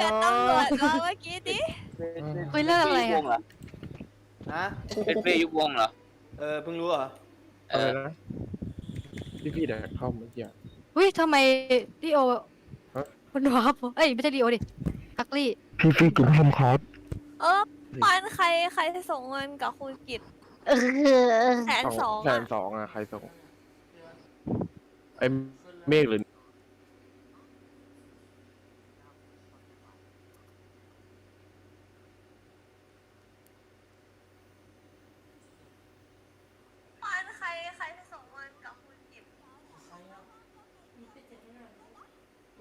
กับตำรวจมาเมื่อกี้ดิคุยเรื่องอะไรยุอะวงเหรอฮะเป็นเฟย์ยุวงเหรอ เออเพิ่งรู้เหรอเออะไรอนะพี่พี่เดี๋ยวเข้าเมื่อกี้อะอุ้ยทำไมดิโอฮะมันวาร์ปเอ้ยไม่ใช่ดิโอดิกักลี่พี่พี่กินทำครับเออมันใครใครส่งเงินกับคุณกิตเออแสนสองแสอะนสองอะใครส่งไอ้เมฆหรือ มันใครใครส่งเงินกับคุณกิต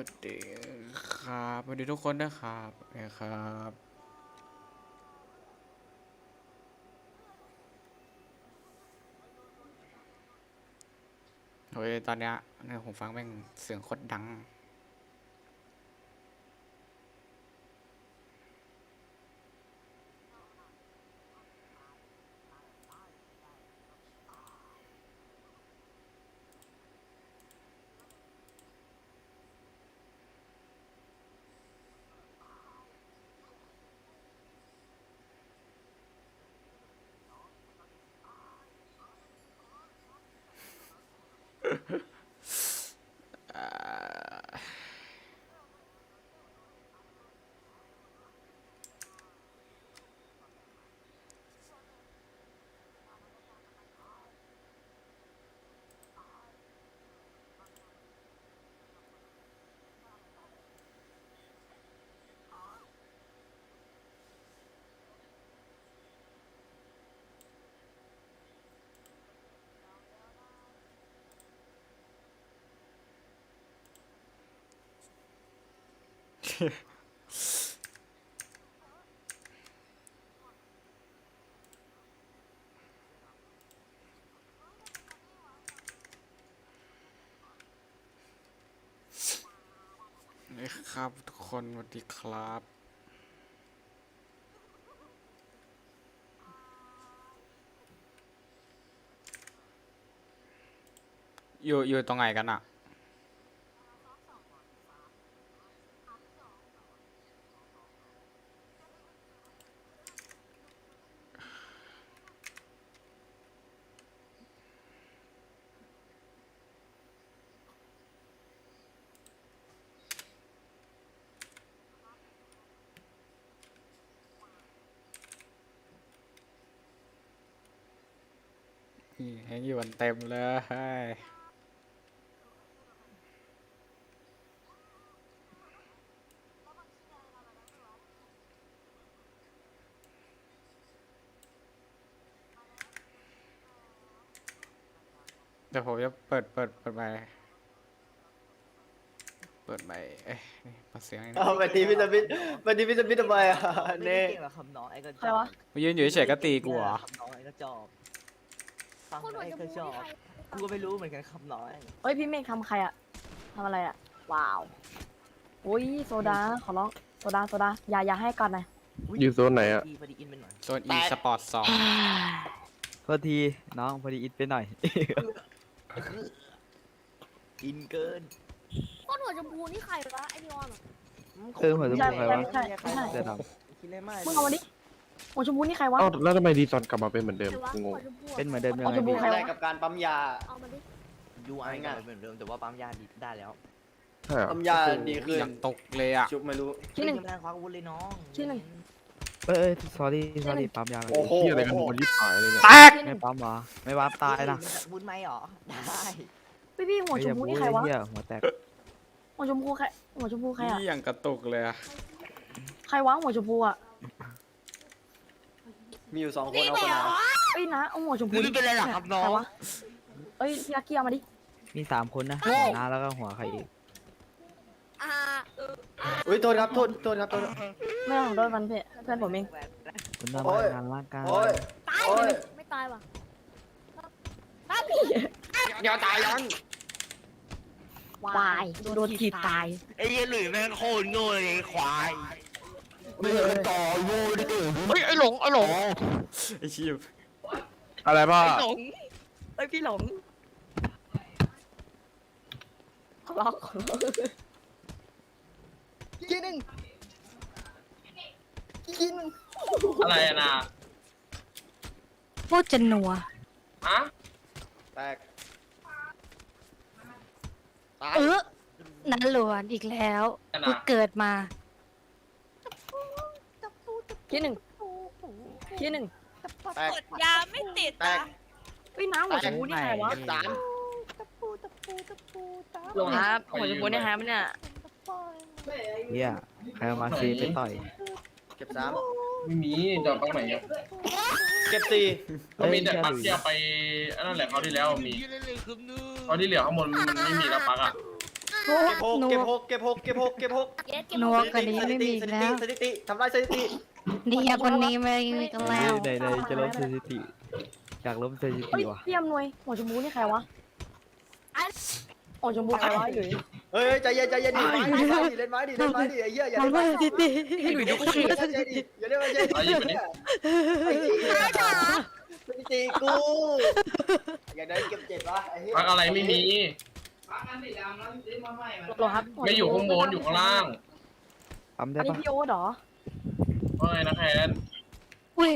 วัสดีครับสวัสดีทุกคนนะครับนะครับโอ้ยตอนเนี้ยในหูฟังแม่งเสียงโคตรดัง ครับทุกคนสวัสดีครับอยู่อยู่ตรงไหนกันอะ นี่แฮงอยู่กันเต็มเลยเดี๋ยวผมจะเปิดเปิดเปิดไมค์เปิดไมค์เอ้ยนี่มาเสียงอ้เอานี่ไปทีพี่จะพิไปทีพี่จะพิทำไมอะไม่เน่ได้เก่งหรอกคำน้องไอ้ก็จอบมายืนอยู่เฉยๆก็ตีกูเหรอคำน้องไอ้ก็จอบ ฟังคุณหนวดไอ้จะก็บูจอนี่บใครกูก็ไม่รู้เหมือนกันคำน้อยเฮ้ยพี่เมฆทำใครอะทำอะไรอะว้าวอุ้ยโซดาขอร้องโซดาโซดาอย่าอย่าให้ก่อนนะอยู่โซนไหนอะดีพอดีอินไปหน่อยโซน e สปอร์ตสองโทษทีน้องพอดีอินไปหน่อย อินเกินคุณหนวดจะบูนี่ใครวะไอนิออนเหรอ เออหัวชมใช่พูใครใช่วะใช่ใช่เดี๋ยวดคิดเลยไม่มึงเอามาดิ หัวชมพูนี่ใครวะ เอ้าแล้วทำไมดีซอนกลับมาเป็นเหมือนเดิมใครวะกูงหังวชมพูำเป็นเหมือนเดิมยังเอาไงชมพูพี่ใครอะไรวะกับการปั๊มยา เอามาดิยูไอกลับไปเหมือนเดิมแต่ว่าปั๊มยาดีได้แล้วใช่เหรอปั๊มยาดีขึ้นยังตกเลยอะ ชุบไม่รู้ ที่หนึ่ง เฮ้ยยังไม่ได้ควักอาวุธเลยน้องที่หนึ่ง เอ้ยเอ้ย sorry sorry ปั๊มยาไปโอ้โหเฮียอะไรกันมันยิบหายเลยเนี่ยแตกไม่ปั๊มเหรอไม่ปั๊มตายนะบุญไหมหรอ ได้พี่พี่หัวชมพูนี่ใครวะเฮียหัวแตกหัวชมพูใครหัวชมพูใครอะนี่อย่างกระตุกเลยอะใครวะหัวชมพูอะ มีอยู่สองคนเอาคนไหนเอ้ยนะเอาหัวชมพูนี่เป็นไรหรอครับน้องเอ้ยพี่อากี้เอามาดิมีสามคนนะน้าแล้วก็หัวใครอีกอ่าเอออุ้ยโทษครับโทษโทษครับโทษ ไม่ต้องโดนมันเพื่อนเพื่อนผมเองคุณทำโอ้ย งานร่างกายโอ้ยตายโอ้ยไม่ตายว่ะอย่าตายยังวายโดนถีบตายไอ้เหี้ยหลุยแม่งโคตรโง่เลยไอ้ควาย ไม่ใช่เป็นต่อโว้ดิเฮ้ยไอ้หลงไอ้หลงไอ้ชีพอะไรบ้าไอ้หลงไอ้พี่หลงขอร้องขอร้องอะไรอะนะพูดจะนัวฮะแตกตายเออนั้นหลวนอีกแล้วเพิ่งเกิดมา คิดหนึ่งคิดหนึ่งแตก กดยาไม่ติดแตอะก เฮ้ยน้าหัวชมพูนี่ใครวะเก็บสามหลงครับหัวชมพูเนี่ยฮะมันเนี่ยเฮียใครเอามาซีไปต่อยเก็บสามไม่มีเดี๋ยวต้องไหนอะเก็บสี่ก็มีแต่ปักเที่ยวไปอันนั่นแหละเขาวที่แล้วมีเขาวที่เหลือข้างบนมันไม่มีแล้วปักอะ เก็บหกเก็บหกเก็บหกเก็บหกเก็บหกเย็ดเก็บนัวกว่านี้ไม่มีอีกแล้ว สถิติทำลายสถิติเนี่ยคนนี้ไม่มีกันแล้ว ไหนไหนจะล้มสถิติอยากล้มสถิเฮ้ติยว่ะพี่อำนวยหัวชมพูนี่ใครวะหัวชมพูใครวะอยู่เฮ้ยใจเย็นใจเย็นดิไม้ดิไม้ดิเล่นไม้ดิเล่นไม้ดิไอ้เหี้ยอย่ามันเล่นไม้ว่าดิดิหลุยดูกูอย่าเล่นไม้ดิอย่าเล่นไม้ดิเอาหยิบไปดิไอ้เหี้ยสถิติกูอยากได้เก็บเจ็ดวะไอ้เหี้ยปักอะไรไม่มี หรอครับไม่อยู่ข้างบนอยู่ข้างล่างปั๊มได้อันนี้ปะพี่โอ๊ตเหรอ ว่าไงนะแคนอุ้ย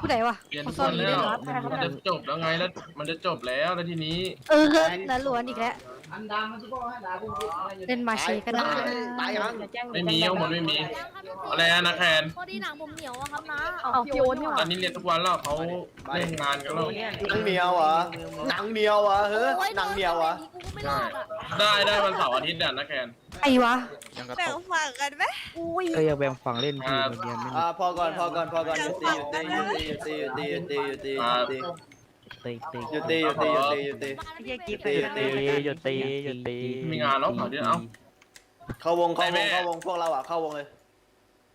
ผู้ใดวะเปลี่ยนเขาคซ่อนนอยู่แล้ด้วยวเหรอมันจะจบแล้วไงแล้ว มันจะจบแล้วแล้วทีนี้เออนั้นหลวนอีกแล้ว เล่นมาชีก็ได้ตายยังอย่าแจ้งไม่มีข้างบนไม่มีอะไรอะนะแคนพอดีหนังผมเหนียวอะครับนะเอาพี่โอ๊ตนี่หตอว่านนี้เรียนทุกวันแล้วเขาเล่นงานกันแล้ว หนังเหนียวเหรอหนังเหนียวเหรอเฮ้ยโอ้ยหนังเหนียวเหรอกูก็ ไม่รอดอะได้ได้วันเสาร์อาทิตย์น่ะนะแคนไอ้วะ ยังกระแบ่ตงกฝั่งกันไหม อุ้ย เอ้ยอยากแบ่งฝั่งเล่นพี่โรงเรียนไม่มีอ่าพอก่อนพอก่อนพอก่อนหยุดตีหยุดตีหยุดตีหยุดตีหยุดตีหยุดตีหยุดตีเตะเตะหยุดตีหยุดตีหยุดตีหยุดตีเย้กิ๊บหยุดตีหยุดตี หยุดตีหยุดตี มีงานแล้วเสาร์อาทิตย์เอ้าเข้าวงเข้าวงเข้าวงพวกเราอะเข้าวงเลย